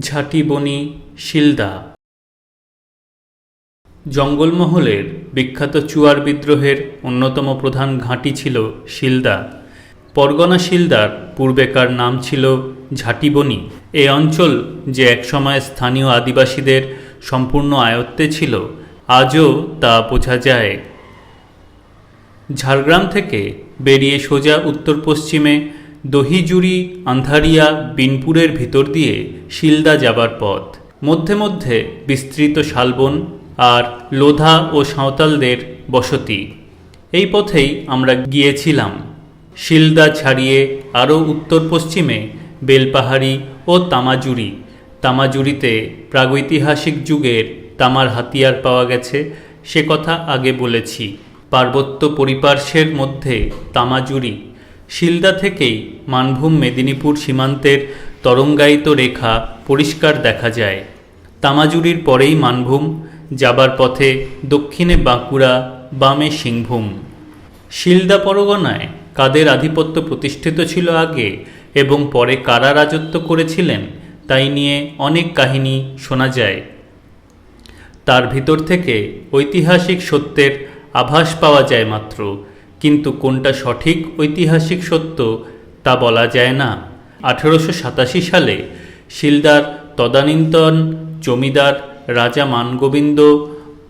ঝাঁটিবনি শিলদা। জঙ্গলমহলের বিখ্যাত চুয়ার বিদ্রোহের অন্যতম প্রধান ঘাঁটি ছিল শিলদা। পরগনা শিলদার পূর্বেকার নাম ছিল ঝাঁটিবনি এ অঞ্চল যে একসময় স্থানীয় আদিবাসীদের সম্পূর্ণ আয়ত্তে ছিল, আজও তা বোঝা যায়। ঝাড়গ্রাম থেকে বেরিয়ে সোজা উত্তর পশ্চিমে দহিজুড়ি আন্ধারিয়া, বিনপুরের ভিতর দিয়ে শিলদা যাবার পথ। মধ্যে মধ্যে বিস্তৃত শালবন আর লোধা ও সাঁওতালদের বসতি। এই পথেই আমরা গিয়েছিলাম। শিলদা ছাড়িয়ে আরও উত্তর পশ্চিমে বেলপাহাড়ি ও তামাজুরি। তামাজুরিতে প্রাগৈতিহাসিক যুগের তামার হাতিয়ার পাওয়া গেছে, সে কথা আগে বলেছি। পার্বত্য পরিপার্শ্বের মধ্যে তামাজুরি শিলদা থেকেই মানভূম মেদিনীপুর সীমান্তের তরঙ্গায়িত রেখা পরিষ্কার দেখা যায়। তামাজুরির পরেই মানভূম, যাবার পথে দক্ষিণে বাঁকুড়া, বামে সিংভূম। শিলদা পরগনায় কাদের আধিপত্য প্রতিষ্ঠিত ছিল আগে এবং পরে কারা রাজত্ব করেছিলেন, তাই নিয়ে অনেক কাহিনী শোনা যায়। তার ভিতর থেকে ঐতিহাসিক সত্যের আভাস পাওয়া যায় মাত্র। কিন্তু কোনটা সঠিক ঐতিহাসিক সত্য তা বলা যায় না। আঠেরোশো সাতাশি সালে শিলদার তদানীন্তন জমিদার রাজা মানগোবিন্দ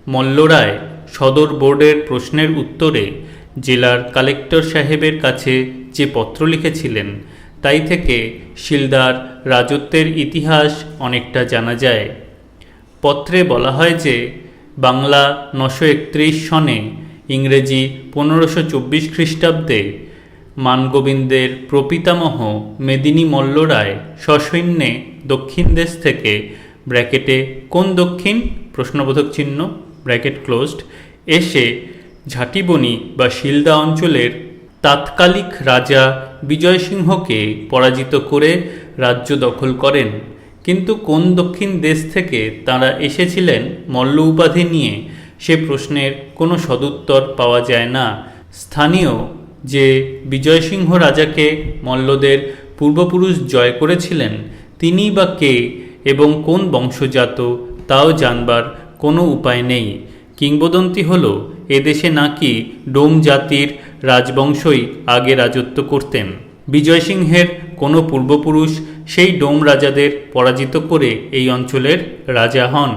মল্লরায় সদর বোর্ডের প্রশ্নের উত্তরে জেলার কালেক্টর সাহেবের কাছে যে পত্র লিখেছিলেন, তাই থেকে শিলদার রাজত্বের ইতিহাস অনেকটা জানা যায়। পত্রে বলা হয় যে, বাংলা নশো সনে ইংরেজি পনেরোশো চব্বিশ খ্রিস্টাব্দে মানগোবিন্দের প্রপিতামহ মেদিনী মল্লরায় সসৈন্যে দক্ষিণ দেশ থেকে ব্র্যাকেটে কোন দক্ষিণ? প্রশ্নবোধক চিহ্ন, ব্র্যাকেট ক্লোজড, এসে ঝাঁটিবনি বা শিলদা অঞ্চলের তাৎকালিক রাজা বিজয় সিংহকে পরাজিত করে রাজ্য দখল করেন। কিন্তু কোন দক্ষিণ দেশ থেকে তারা এসেছিলেন মল্ল উপাধি নিয়ে? সে প্রশ্নের কোনো সদুত্তর পাওয়া যায় না। স্থানীয় যে বিজয়সিংহ রাজাকে মল্লদের পূর্বপুরুষ জয় করেছিলেন, তিনি বা কে এবং কোন বংশজাত তাও জানবার কোনো উপায় নেই। কিংবদন্তি হল এদেশে নাকি ডোম জাতির রাজবংশই আগে রাজত্ব করতেন। বিজয় সিংহের কোনো পূর্বপুরুষ সেই ডোম রাজাদের পরাজিত করে এই অঞ্চলের রাজা হন।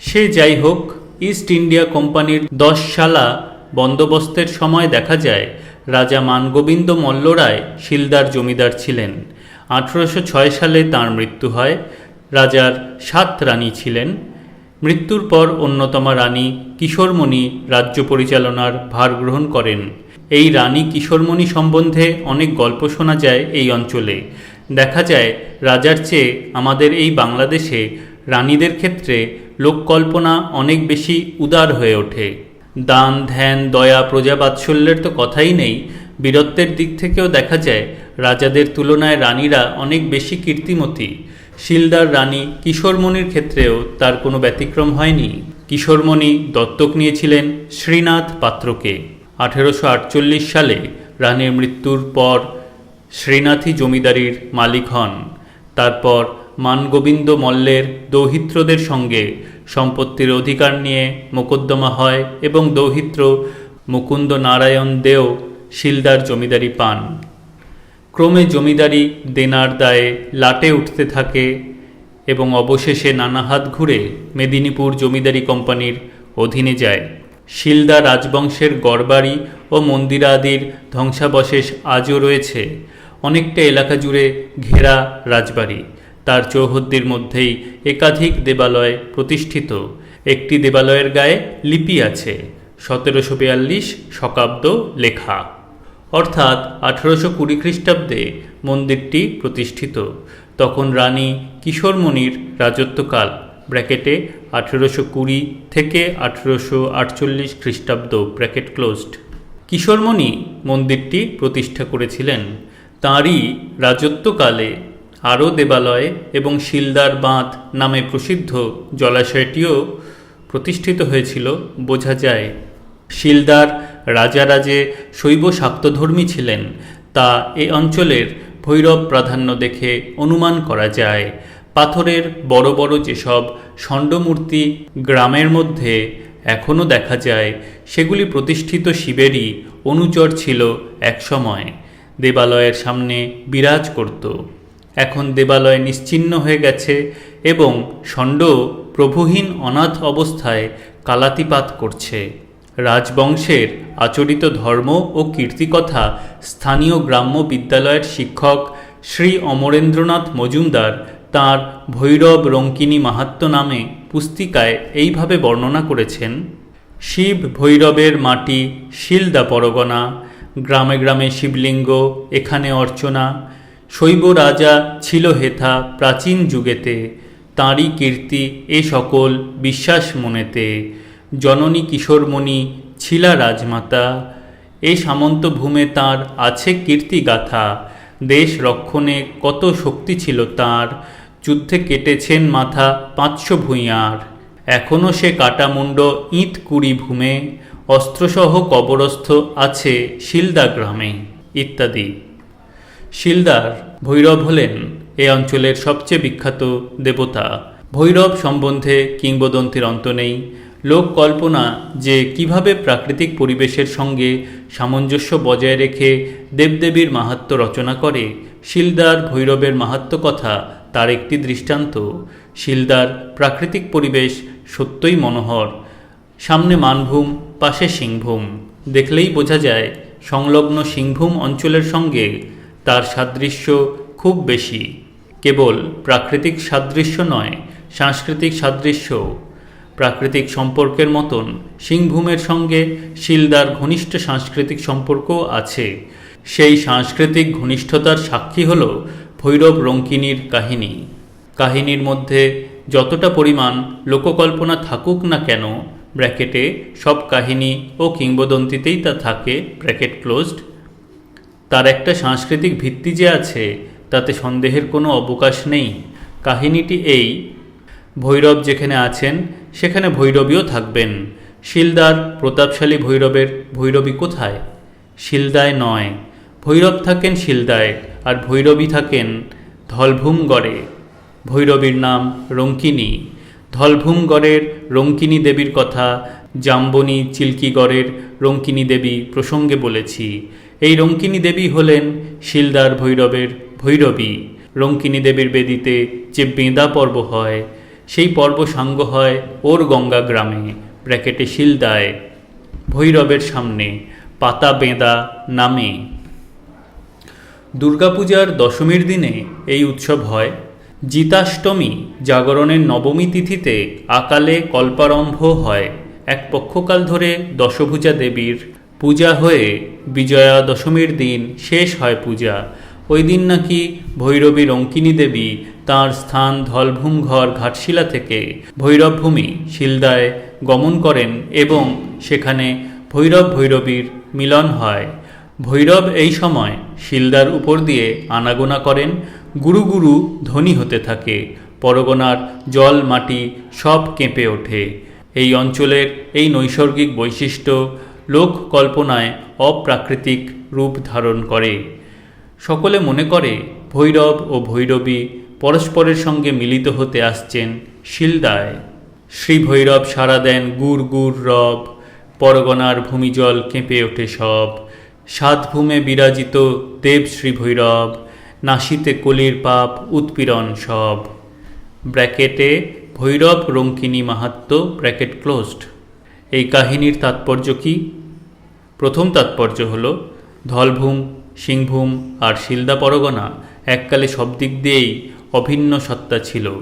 সে যাই হোক ইস্ট ইন্ডিয়া কোম্পানির দশ সালা বন্দোবস্তের সময় দেখা যায়, রাজা মানগোবিন্দ মল্লরায় শিলদার জমিদার ছিলেন। আঠেরোশো ছয় সালে তাঁর মৃত্যু হয়, রাজার সাত রানী ছিলেন। মৃত্যুর পর অন্যতমা রানী কিশোরমণি রাজ্য পরিচালনার ভার গ্রহণ করেন। এই রানী কিশোরমণি সম্বন্ধে অনেক গল্প শোনা যায় এই অঞ্চলে। দেখা যায়, রাজার চেয়ে আমাদের এই বাংলাদেশে রানীদের ক্ষেত্রে লোককল্পনা অনেক বেশি উদার হয়ে ওঠে। দান, ধ্যান, দয়া, প্রজা, বাৎসল্যের তো কথাই নেই। বীরত্বের দিক থেকেও দেখা যায়, রাজাদের তুলনায় রানীরা অনেক বেশি কীর্তিমতী। শিলদার রানী কিশোরমণির ক্ষেত্রেও তার কোনো ব্যতিক্রম হয়নি। কিশোরমণি দত্তক নিয়েছিলেন শ্রীনাথ পাত্রকে। আঠেরোশো আটচল্লিশ সালে রানীর মৃত্যুর পর শ্রীনাথই জমিদারির মালিক হন। তারপর মানগোবিন্দ মল্লের দৌহিত্রদের সঙ্গে সম্পত্তির অধিকার নিয়ে মোকদ্দমা হয় এবং দৌহিত্র মুকুন্দ নারায়ণ দেও শিলদার জমিদারি পান। ক্রমে জমিদারি দেনার দায়ে লাটে উঠতে থাকে এবং অবশেষে নানা হাত ঘুরে মেদিনীপুর জমিদারি কোম্পানির অধীনে যায়। শিলদা রাজবংশের গড়বাড়ি ও মন্দিরাদির ধ্বংসাবশেষ আজও রয়েছে। অনেকটা এলাকা জুড়ে ঘেরা রাজবাড়ি। তার চৌহদ্দির মধ্যেই একাধিক দেবালয় প্রতিষ্ঠিত। একটি দেবালয়ের গায়ে লিপি আছে। সতেরোশো বিয়াল্লিশ শকাব্দ লেখা। অর্থাৎ আঠেরোশো কুড়ি খ্রিস্টাব্দে মন্দিরটি প্রতিষ্ঠিত। তখন রানী কিশোরমণির রাজত্বকাল, ব্র্যাকেটে আঠেরোশো কুড়ি থেকে আঠেরোশো আটচল্লিশ খ্রিস্টাব্দ, ব্র্যাকেট ক্লোজড। কিশোরমণি মন্দিরটি প্রতিষ্ঠা করেছিলেন। তাঁরই রাজত্বকালে আরও দেবালয় এবং শিলদার বাঁধ নামে প্রসিদ্ধ জলাশয়টিও প্রতিষ্ঠিত হয়েছিল, বোঝা যায়। শিলদার রাজারাজে শৈব শাক্তধর্মী ছিলেন, তা এ অঞ্চলের ভৈরব প্রাধান্য দেখে অনুমান করা যায়। পাথরের বড় বড় যেসব ষণ্ডমূর্তি গ্রামের মধ্যে এখনও দেখা যায়, সেগুলি প্রতিষ্ঠিত শিবেরই অনুচর ছিল একসময়। দেবালয়ের সামনে বিরাজ করত। এখন দেবালয় নিশ্চিহ্ন হয়ে গেছে এবং ষণ্ড প্রভুহীন অনাথ অবস্থায় কালাতিপাত করছে। রাজবংশের আচরিত ধর্ম ও কীর্তিকথা স্থানীয় গ্রাম্য বিদ্যালয়ের শিক্ষক শ্রী অমরেন্দ্রনাথ মজুমদার তাঁর ভৈরব রঙ্কিনী মাহাত্ম্য নামে পুস্তিকায় এইভাবে বর্ণনা করেছেন, শিব ভৈরবের মাটি, শিলদা পরগনা, গ্রামে গ্রামে শিবলিঙ্গ, এখানে অর্চনা শৈব রাজা ছিল হেথা প্রাচীন যুগেতে। তাঁরই কীর্তি এ সকল বিশ্বাস মনেতে। জননী কিশোরমণি, ছিলা রাজমাতা, এ সামন্ত ভূমে তাঁর আছে কীর্তি গাথা। দেশ রক্ষণে কত শক্তি ছিল তাঁর, যুদ্ধে কেটেছেন মাথা পাঁচশো ভূঁইয়ার। এখনও সে কাটামুণ্ড ইঁট কুড়ি ভূমে, অস্ত্রসহ কবরস্থ আছে শিলদা গ্রামে, ইত্যাদি। শিলদার ভৈরব হলেন এ অঞ্চলের সবচেয়ে বিখ্যাত দেবতা। ভৈরব সম্বন্ধে কিংবদন্তির অন্ত নেই। লোক কল্পনা যে কীভাবে প্রাকৃতিক পরিবেশের সঙ্গে সামঞ্জস্য বজায় রেখে দেবদেবীর মাহাত্ম্য রচনা করে, শিলদার ভৈরবের মাহাত্ম্য কথা তার একটি দৃষ্টান্ত। শিলদার প্রাকৃতিক পরিবেশ সত্যই মনোহর। সামনে মানভূম, পাশে সিংভূম। দেখলেই বোঝা যায়, সংলগ্ন সিংভূম অঞ্চলের সঙ্গে তার সাদৃশ্য খুব বেশি। কেবল প্রাকৃতিক সাদৃশ্য নয়, সাংস্কৃতিক সাদৃশ্য। প্রাকৃতিক সম্পর্কের মতন সিংভূমের সঙ্গে শিলদার ঘনিষ্ঠ সাংস্কৃতিক সম্পর্কও আছে। সেই সাংস্কৃতিক ঘনিষ্ঠতার সাক্ষী হল ভৈরব রঙ্কিনীর কাহিনী। কাহিনীর মধ্যে যতটা পরিমাণ লোককল্পনা থাকুক না কেন, ব্র্যাকেটে সব কাহিনী ও কিংবদন্তিতেই তা থাকে, ব্র্যাকেট ক্লোজড তার একটা সাংস্কৃতিক ভিত্তি যে আছে, তাতে সন্দেহের কোনো অবকাশ নেই। কাহিনীটি এই। ভৈরব যেখানে আছেন, সেখানে ভৈরবীও থাকবেন। শিলদার, প্রতাপশালী ভৈরবের, ভৈরবী কোথায়? শিলদায় নয়। ভৈরব থাকেন শিলদায়, আর ভৈরবী থাকেন ধলভূমগড়ে। ভৈরবীর নাম রঙ্কিনী ধলভূমগড়ের রঙ্কিনী দেবীর কথা জাম্বনী চিল্কিগড়ের রঙ্কিনী দেবী প্রসঙ্গে বলেছি। এই রঙ্কিনী দেবী হলেন শিলদার ভৈরবের ভৈরবী। রঙ্কিনী দেবীর বেদিতে যে বেঁদা পর্ব হয়, সেই পর্ব সাঙ্গ হয় ওর গঙ্গা গ্রামে, ব্র্যাকেটে শিলদায়, ভৈরবের সামনে, পাতা বেঁদা নামে। দুর্গাপূজার দশমীর দিনে এই উৎসব হয়। জিতাষ্টমী জাগরণের নবমী তিথিতে আকালে কল্পারম্ভ হয়। এক পক্ষকাল ধরে দশভূজা দেবীর পূজা হয়ে বিজয়া দশমীর দিন শেষ হয় পূজা। ওই দিন নাকি ভৈরবী রঙ্কিনী দেবী তাঁর স্থান ধলভূম ঘর ঘাটশিলা থেকে ভৈরবভূমি শিলদায় গমন করেন এবং সেখানে ভৈরব ভৈরবীর মিলন হয়। ভৈরব এই সময় শিলদার উপর দিয়ে আনাগোনা করেন, গুরু গুরু ধ্বনি হতে থাকে, পরগনার জল মাটি সব কেঁপে ওঠে। এই অঞ্চলের এই নৈসর্গিক বৈশিষ্ট্য লোক কল্পনায় অপ্রাকৃতিক রূপ ধারণ করে। সকলে মনে করে, ভৈরব ও ভৈরবী পরস্পরের সঙ্গে মিলিত হতে আসছেন শিলদায়। শ্রী ভৈরব সাড়া দেন গুড় গুড় রব, পরগনার ভূমিজল কেঁপে ওঠে সব। সাত ভূমে বিরাজিত দেব শ্রী ভৈরব, নাসিতে কলির পাপ উৎপীড়ন সব। ব্র্যাকেটে ভৈরব রঙ্কিনী মাহাত্ম ব্র্যাকেট ক্লোজড। এই কাহিনীর তাৎপর্য কি? প্রথম তাৎপর্য হল, ধলভূম, সিংভূম আর শিলদা পরগনা এককালে সব দিক দিয়েই অভিন্ন সত্তা ছিল।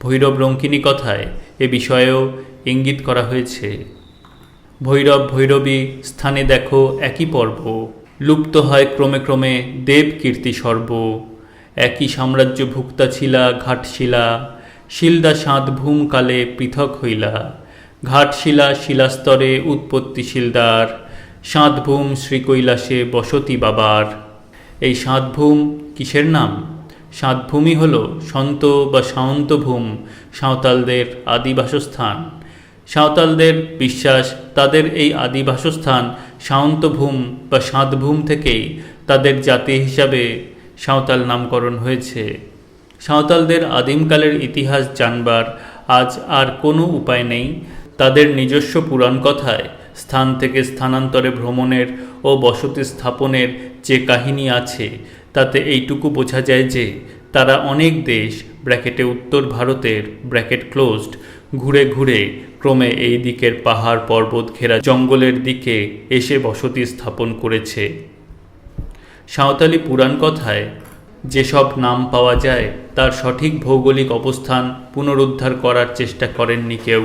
ভৈরব রঙ্কিনী কথায় এ বিষয়েও ইঙ্গিত করা হয়েছে। ভৈরব, ভৈরবী, স্থানে দেখো একই পর্ব। লুপ্ত হয় ক্রমে ক্রমে দেব কীর্তি সর্ব। একই সাম্রাজ্য ভুক্তা ছিলা ঘাটশিলা শিলদা সাঁতভূম কালে পৃথক হইলা। ঘাটশিলা শিলাস্তরে উৎপত্তি শিলদার। সাঁতভূম শ্রীকৈলাসে বসতি বাবার। এই সাঁতভূম কিসের নাম? সাঁতভূমি হল সন্ত বা সাঁন্তভূম, সাঁওতালদের আদিবাসস্থান। সাঁওতালদের বিশ্বাস, তাদের এই আদিবাসস্থান সাঁন্তভূম বা সাঁতভূম থেকেই তাদের জাতি হিসাবে সাঁওতাল নামকরণ হয়েছে। সাঁওতালদের আদিমকালের ইতিহাস জানবার আজ আর কোনো উপায় নেই। তাদের নিজস্ব পুরাণ কথায় স্থান থেকে স্থানান্তরে ভ্রমণের ও বসতি স্থাপনের যে কাহিনী আছে, তাতে এইটুকু বোঝা যায় যে তারা অনেক দেশ, ব্র্যাকেটে উত্তর ভারতের, ব্র্যাকেট ক্লোজড, ঘুরে ঘুরে ক্রমে এই দিকের পাহাড় পর্বত ঘেরা জঙ্গলের দিকে এসে বসতি স্থাপন করেছে। সাঁওতালি পুরাণ কথায়, যেসব নাম পাওয়া যায়, তার সঠিক ভৌগোলিক অবস্থান পুনরুদ্ধার করার চেষ্টা করেননি কেউ।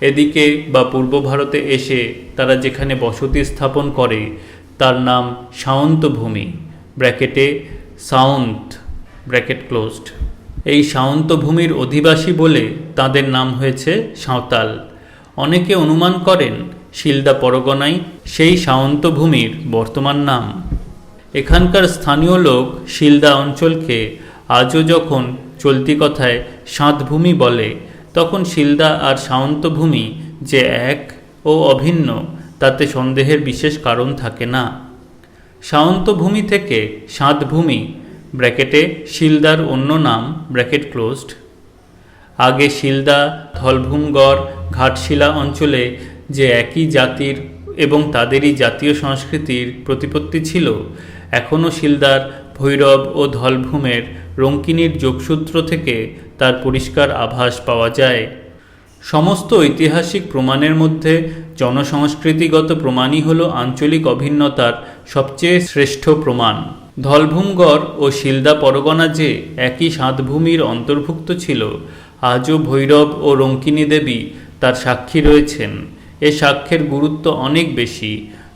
এদিকে বা পূর্ব ভারতে এসে তারা যেখানে বসতি স্থাপন করে, তার নাম সাওন্ত ভূমি ব্র্যাকেটে সাউন্ট ব্র্যাকেট ক্লোজড। এই সাওন্ত ভূমির অধিবাসী বলে তাদের নাম হয়েছে সাঁওতাল। অনেকে অনুমান করেন শিলদা পরগনাই সেই সাওন্ত ভূমির বর্তমান নাম। এখানকার স্থানীয় লোক শিলদা অঞ্চলকে আজও যখন চলতি কথায় সাঁতভূমি বলে তখন শিলদা আর সাওন্তভূমি যে এক ও অভিন্ন, তাতে সন্দেহের বিশেষ কারণ থাকে না। সাওন্তভূমি থেকে সাঁতভূমি, ব্র্যাকেটে শিলদার অন্য নাম, ব্র্যাকেট ক্লোজড। আগে শিলদা থলভূমগড় ঘাটশিলা অঞ্চলে যে একই জাতির এবং তাদেরই জাতীয় সংস্কৃতির প্রতিপত্তি ছিল, এখনও শিলদার ভৈরব ও ধলভূমের রঙ্কিনীর যোগসূত্র থেকে তার পরিষ্কার আভাস পাওয়া যায়। সমস্ত ঐতিহাসিক প্রমাণের মধ্যে জনসংস্কৃতিগত প্রমাণই হল আঞ্চলিক অভিন্নতার সবচেয়ে শ্রেষ্ঠ প্রমাণ। ধলভূমগড় ও শিলদা পরগনা যে একই সাতভূমির অন্তর্ভুক্ত ছিল, আজও ভৈরব ও রঙ্কিনী দেবী তার সাক্ষী রয়েছেন। এ সাক্ষ্যের গুরুত্ব অনেক বেশি।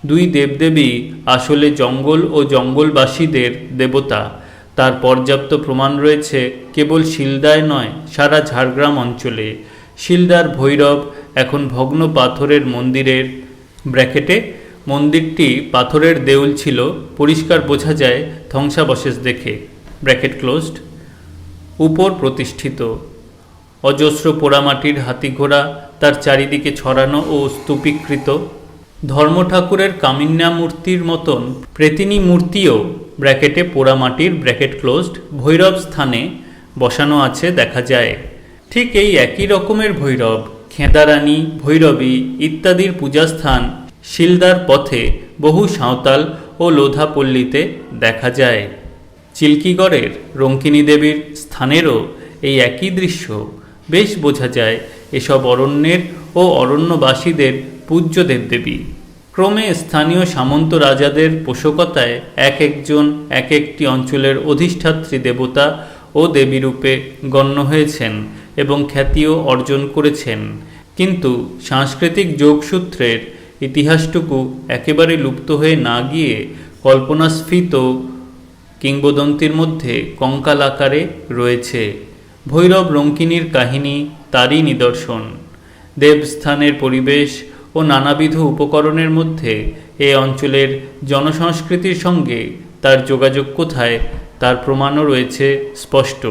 দুই দেবদেবী আসলে জঙ্গল ও জঙ্গলবাসীদের দেবতা। তার পর্যাপ্ত প্রমাণ রয়েছে, কেবল শিলদায় নয়, সারা ঝাড়গ্রাম অঞ্চলে। শিলদার ভৈরব, এখন ভগ্ন পাথরের মন্দিরের ব্র্যাকেটে। মন্দিরটি পাথরের দেউল ছিল, পরিষ্কার বোঝা যায়, ধ্বংসাবশেষ দেখে। ব্র্যাকেট ক্লোজড। উপর প্রতিষ্ঠিত। অজস্র পোড়ামাটির হাতিঘোড়া, তার চারিদিকে ছড়ানো ও স্তূপীকৃত। ধর্ম ঠাকুরের কামিন্যা মূর্তির মতন প্রেতিনী মূর্তিও ব্র্যাকেটে পোড়ামাটির ব্র্যাকেট ক্লোজড, ভৈরব স্থানে বসানো আছে দেখা যায়। ঠিক এই একই রকমের ভৈরব, খেঁদারানী, ভৈরবী ইত্যাদির পূজাস্থান শিলদার পথে বহু সাঁওতাল ও লোধাপল্লীতে দেখা যায়। চিল্কিগড়ের রঙ্কিনী দেবীর স্থানেরও এই একই দৃশ্য। বেশ বোঝা যায় এসব অরণ্যের ও অরণ্যবাসীদের পূজ্য দেবদেবী। ক্রমে স্থানীয় সামন্ত রাজাদের পোষকতায় এক একজন, এক একটি অঞ্চলের অধিষ্ঠাত্রী দেবতা ও দেবীরূপে গণ্য হয়েছেন এবং খ্যাতিও অর্জন করেছেন। কিন্তু সাংস্কৃতিক যোগসূত্রের ইতিহাসটুকু একেবারে লুপ্ত হয়ে না গিয়ে কল্পনাস্ফীত কিংবদন্তির মধ্যে কঙ্কাল আকারে রয়েছে। ভৈরব রঙ্কিনীর কাহিনী তারই নিদর্শন। দেবস্থানের পরিবেশ ও নানাবিধ উপকরণের মধ্যে এ অঞ্চলের জনসংস্কৃতির সঙ্গে তার যোগাযোগ কোথায় তার প্রমাণও রয়েছে স্পষ্ট।